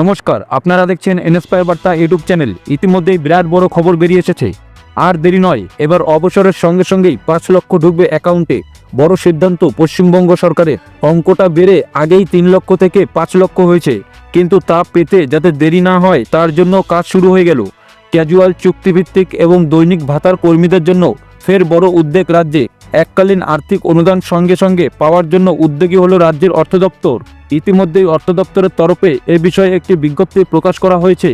নমস্কার, আপনারা দেখছেন এনএসপায়ার বার্তা ইউটিউব চ্যানেল। ইতিমধ্যেই বিরাট বড় খবর বেরিয়ে এসেছে। আর দেরি নয়, এবার অবসরের সঙ্গে সঙ্গেই পাঁচ লক্ষ ঢুকবে অ্যাকাউন্টে। বড় সিদ্ধান্ত পশ্চিমবঙ্গ সরকারের। অঙ্কটা বেড়ে আগেই তিন লক্ষ থেকে পাঁচ লক্ষ হয়েছে। কিন্তু তা পেতে যাতে দেরি না হয়, তার জন্য কাজ শুরু হয়ে গেল। ক্যাজুয়াল চুক্তিভিত্তিক এবং দৈনিক ভাতার কর্মীদের জন্য ফের বড় উদ্বেগ রাজ্যে। এককালীন আর্থিক অনুদান সঙ্গে সঙ্গে পাওয়ার জন্য উদ্যোগী হল রাজ্যের অর্থ দপ্তর। ইতিমধ্যেই অর্থ দপ্তরের তরফে এ বিষয়ে একটি বিজ্ঞপ্তি প্রকাশ করা হয়েছে।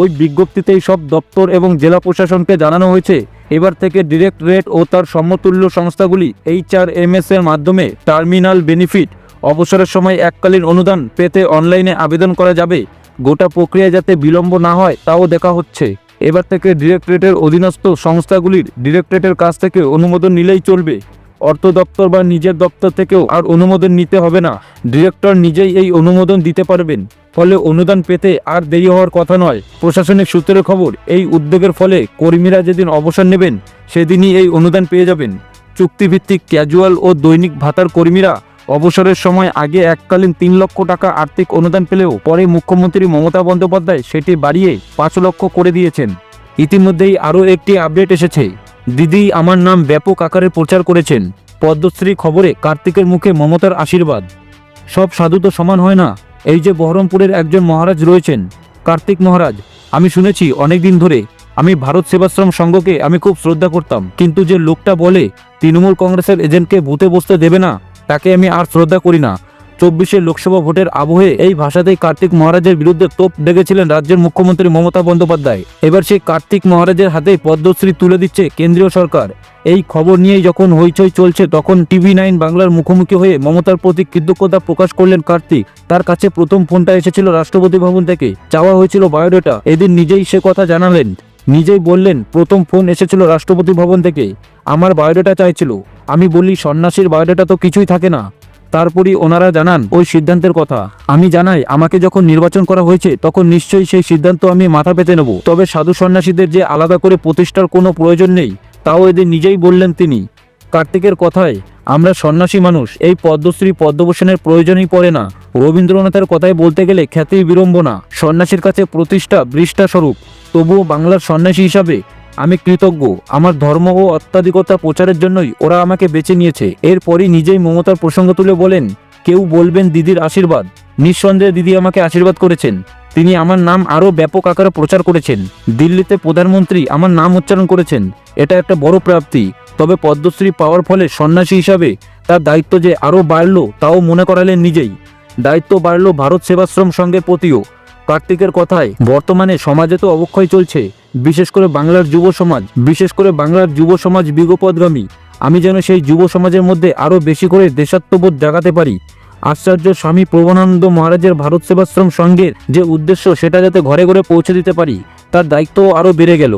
ওই বিজ্ঞপ্তিতেই সব দপ্তর এবং জেলা প্রশাসনকে জানানো হয়েছে, এবার থেকে ডিরেক্ট রেট ও তার সমতুল্য সংস্থাগুলি এইচ আর এম এস এর মাধ্যমে টার্মিনাল বেনিফিট, অবসরের সময় এককালীন অনুদান পেতে অনলাইনে আবেদন করা যাবে। গোটা প্রক্রিয়া যাতে বিলম্ব না হয়, তাও দেখা হচ্ছে। এবার থেকে ডিরেক্টরেটের অধীনস্থ সংস্থাগুলির ডিরেক্টরেটের কাছ থেকে অনুমোদন নিলেই চলবে। অর্থ দপ্তর বা নিজের দপ্তর থেকেও আর অনুমোদন নিতে হবে না। ডিরেক্টর নিজেই এই অনুমোদন দিতে পারবেন। ফলে অনুদান পেতে আর দেরি হওয়ার কথা নয়। প্রশাসনিক সূত্রের খবর, এই উদ্যোগের ফলে কর্মীরা যেদিন অবসর নেবেন, সেদিনই এই অনুদান পেয়ে যাবেন। চুক্তিভিত্তিক ক্যাজুয়াল ও দৈনিক ভাতার কর্মীরা অবসরের সময় আগে এককালীন তিন লক্ষ টাকা আর্থিক অনুদান পেলেও পরে মুখ্যমন্ত্রী মমতা বন্দ্যোপাধ্যায় সেটি বাড়িয়ে পাঁচ লক্ষ করে দিয়েছেন। ইতিমধ্যেই আরও একটি আপডেট এসেছে। দিদি, আমার নাম ব্যাপক আকারে প্রচার করেছেন। পদ্মশ্রী খবরে কার্তিকের মুখে মমতার আশীর্বাদ। সব সাধু তো সমান হয় না। এই যে বহরমপুরের একজন মহারাজ রয়েছেন। কার্তিক মহারাজ, আমি শুনেছি অনেক দিন ধরে, আমি ভারত সেবাশ্রম সংঘকে আমি খুব শ্রদ্ধা করতাম। কিন্তু যে লোকটা বলে, তৃণমূল কংগ্রেসের এজেন্টকে বুথে বসতে দেবে না তাকে আমি আর শ্রদ্ধা করি না। চব্বিশের লোকসভা ভোটের আবহে এই ভাষাতেই কার্তিক মহারাজের বিরুদ্ধে তোপ ডেকেছিলেন রাজ্যের মুখ্যমন্ত্রী মমতা বন্দ্যোপাধ্যায়। এবার সেই কার্তিক মহারাজের হাতে পদ্মশ্রী তুলে দিচ্ছে কেন্দ্রীয় সরকার। এই খবর নিয়েই যখন হইচই চলছে, তখন টিভি নাইন বাংলার মুখোমুখি হয়ে মমতার প্রতি কৃতজ্ঞতা প্রকাশ করলেন কার্তিক। তার কাছে প্রথম ফোনটা এসেছিল রাষ্ট্রপতি ভবন থেকে। চাওয়া হয়েছিল বায়োডেটা। এদিন নিজেই সে কথা জানালেন। নিজেই বললেন, প্রথম ফোন এসেছিল রাষ্ট্রপতি ভবন থেকে। আমার বায়োডাটা চাইছিল। আমি বলি, সন্ন্যাসীর বায়োডাটা তো কিছুই থাকে না। তারপরই ওনারা জানান ওই সিদ্ধান্তের কথা। আমি জানাই, আমাকে যখন নির্বাচন করা হয়েছে, তখন নিশ্চয়ই সেই সিদ্ধান্ত আমি মাথা পেতে নেব। তবে সাধু সন্ন্যাসীদের যে আলাদা করে প্রতিষ্ঠার কোনো প্রয়োজন নেই, তাও এদের নিজেই বললেন তিনি। কার্তিকের কথায় আমরা সন্ন্যাসী মানুষ, এই পদ্মশ্রী পদ্মভূষণের প্রয়োজনই পড়ে না। রবীন্দ্রনাথের কথায় বলতে গেলে খ্যাতি বিড়ম্বনা। সন্ন্যাসীর কাছে প্রতিষ্ঠা বৃষ্ঠা স্বরূপ তবুও বাংলার সন্ন্যাসী হিসাবে আমি কৃতজ্ঞ। আমার ধর্ম ও অত্যাধিকতা প্রচারের জন্যই ওরা আমাকে বেছে নিয়েছে। এরপরই নিজেই মমতার প্রসঙ্গ তুলে বলেন, কেউ বলবেন দিদির আশীর্বাদ। নিঃসন্দেহে দিদি আমাকে আশীর্বাদ করেছেন। তিনি আমার নাম আরও ব্যাপক আকারে প্রচার করেছেন। দিল্লিতে প্রধানমন্ত্রী আমার নাম উচ্চারণ করেছেন। এটা একটা বড় প্রাপ্তি। তবে পদ্মশ্রী পাওয়ার ফলে সন্ন্যাসী হিসাবে তার দায়িত্ব যে আরও বাড়লো তাও মনে করালেন নিজেই। দায়িত্ব বাড়লো ভারত সেবাশ্রম সংঘের প্রতিও কার্তিকের কথায়, বর্তমানে সমাজে তো অবক্ষয় চলছে, বিশেষ করে বাংলার যুব সমাজ, বিশেষ করে বাংলার যুব সমাজ বিগপদগামী। আমি যেন সেই যুব সমাজের মধ্যে আরও বেশি করে দেশাত্মবোধ জাগাতে পারি। আশ্চর্য স্বামী প্রবনানন্দ মহারাজের ভারত সেবাশ্রম সংঘের যে উদ্দেশ্য সেটা যাতে ঘরে ঘরে পৌঁছে দিতে পারি, তার দায়িত্ব আরও বেড়ে গেল।